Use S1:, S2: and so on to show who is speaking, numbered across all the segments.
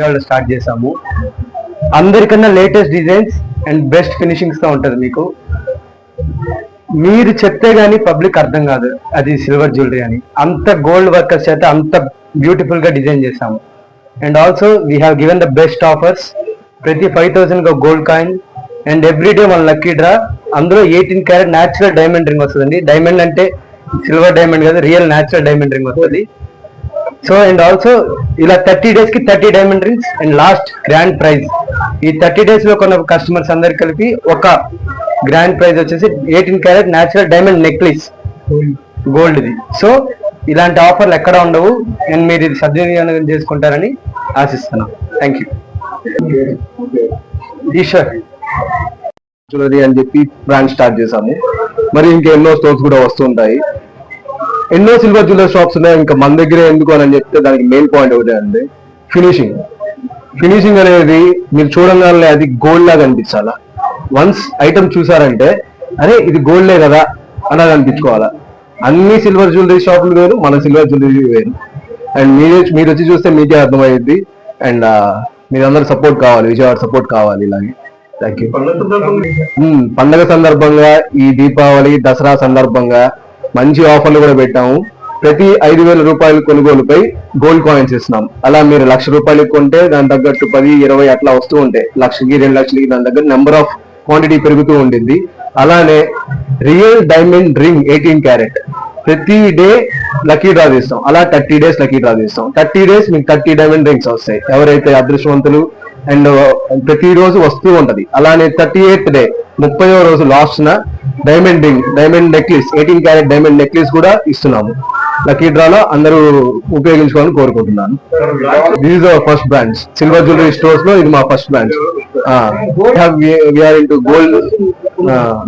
S1: Vijayawada start చేసాము అందరికన్నా latest designs and best ఫినిషింగ్స్తో ఉంటది మీకు. మీరు చెప్తే గానీ పబ్లిక్ అర్థం కాదు. అది సిల్వర్ జ్యువెలరీ అని. అంత గోల్డ్ వర్కర్స్ చేత అంత బ్యూటిఫుల్గా డిజైన్ చేసాము and also we have given the best offers ప్రతి ఫైవ్ థౌసండ్ ఒక gold coin and every day మన లక్కీ డ్రా అందులో eighteen carat natural diamond ring వస్తుందండి. డైమండ్ అంటే సిల్వర్ డైమండ్ కాదు రియల్ న్యాచురల్ డైమండ్ రింగ్ వస్తుంది. సో అండ్ ఆల్సో ఇలా thirty డేస్కి thirty diamond rings and last grand prize ఈ థర్టీ డేస్లో కొన్న కస్టమర్స్ అందరు కలిపి ఒక గ్రాండ్ ప్రైజ్ వచ్చేసి eighteen carat natural diamond necklace గోల్డ్ది so ఇలాంటి ఆఫర్లు ఎక్కడ ఉండవు. అండ్ మీరు ఇది సద్వినియోగం చేసుకుంటారని ఆశిస్తున్నాం. థ్యాంక్ యూ ఈశ్వర్
S2: జ్యువెలరీ అని చెప్పి బ్రాండ్ స్టార్ట్ చేసాము మరి ఇంకా ఎన్నో స్టోర్స్ కూడా వస్తుంటాయి. ఎన్నో సిల్వర్ జ్యువెలరీ షాప్స్ ఉన్నాయి. ఇంకా మన దగ్గరే ఎందుకు అని చెప్తే దానికి మెయిన్ పాయింట్ ఒకటే అండి. ఫినిషింగ్ ఫినిషింగ్ అనేది మీరు చూడగానే అది గోల్డ్ లాగా అనిపించాలా వన్స్ ఐటమ్ చూసారంటే అరే ఇది గోల్డే కదా అన్నది అనిపించుకోవాలా? అన్ని సిల్వర్ జ్యువెలరీ షాపులు వేరు మన సిల్వర్ జ్యువెలరీ వేరు. అండ్ మీరు మీరు వచ్చి చూస్తే మీకే అర్థమయ్యింది అండ్ మీరందరూ సపోర్ట్ కావాలి విజయవాడ సపోర్ట్ కావాలి ఇలాగే. థ్యాంక్ యూ ఉమ్, పండగ సందర్భంగా ఈ దీపావళి దసరా సందర్భంగా మంచి ఆఫర్లు కూడా పెట్టాము. ప్రతి ఐదు వేల రూపాయల కొనుగోలుపై గోల్డ్ కాయిన్స్ ఇస్తున్నాం. అలా మీరు లక్ష రూపాయలు కొంటే దాని తగ్గట్టు పది ఇరవై అట్లా వస్తూ ఉంటాయి. లక్షకి రెండు లక్షలకి దాని దగ్గర నెంబర్ ఆఫ్ క్వాంటిటీ పెరుగుతూ ఉండింది అలానే real diamond ring eighteen carat ప్రతి డే లక్కీ డ్రా తీస్తాం. అలా థర్టీ డేస్ లక్కీ డ్రా తీస్తాం. థర్టీ డేస్ మీకు థర్టీ డైమండ్ రింగ్స్ వస్తాయి. ఎవరైతే అదృష్టవంతులు అండ్ ప్రతి రోజు వస్తూ ఉంటది. అలానే థర్టీ ఎయిత్ డే ముప్పయో రోజు లాస్ట్ న diamond ring diamond necklace eighteen carat diamond necklace కూడా ఇస్తున్నాము. లక్కీ డ్రాలో అందరూ ఉపయోగించుకోవాలని కోరుకుంటున్నాను. This is our first branch silver jewellery స్టోర్స్లో ఇది మా first branch we are into gold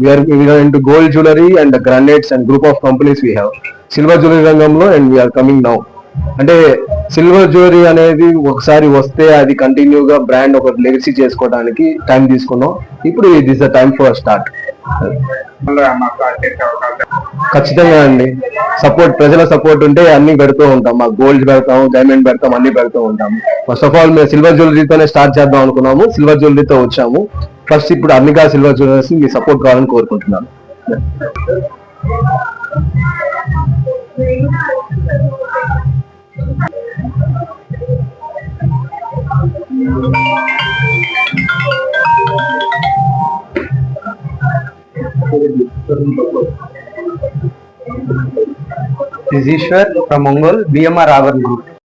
S2: we are into gold jewellery and granites and group of companies we have silver jewellery రంగంలో and we are coming now అంటే silver jewellery అనేది ఒకసారి వస్తే అది కంటిన్యూగా brand ఒక లెగసీ చేసుకోవడానికి టైం తీసుకున్నాం. ఇప్పుడు this the time for start ఖచ్చితంగా అండి. సపోర్ట్ ప్రజల సపోర్ట్ ఉంటే అన్ని పెడుతూ ఉంటాం. మా గోల్డ్ పెడతాం డైమండ్ పెడతాం అన్ని పెడుతూ ఉంటాం ఫస్ట్ ఆఫ్ ఆల్ మేము సిల్వర్ జ్యువెలరీతోనే స్టార్ట్ చేద్దాం అనుకున్నాము. సిల్వర్ జ్యువెలరీతో వచ్చాము. ఫస్ట్ ఇప్పుడు అన్నిగా సిల్వర్ జ్యువెలరీస్ మీ సపోర్ట్ కావాలని కోరుకుంటున్నాను.
S1: This is Ishwar from Ongol, BMR Ravan Group.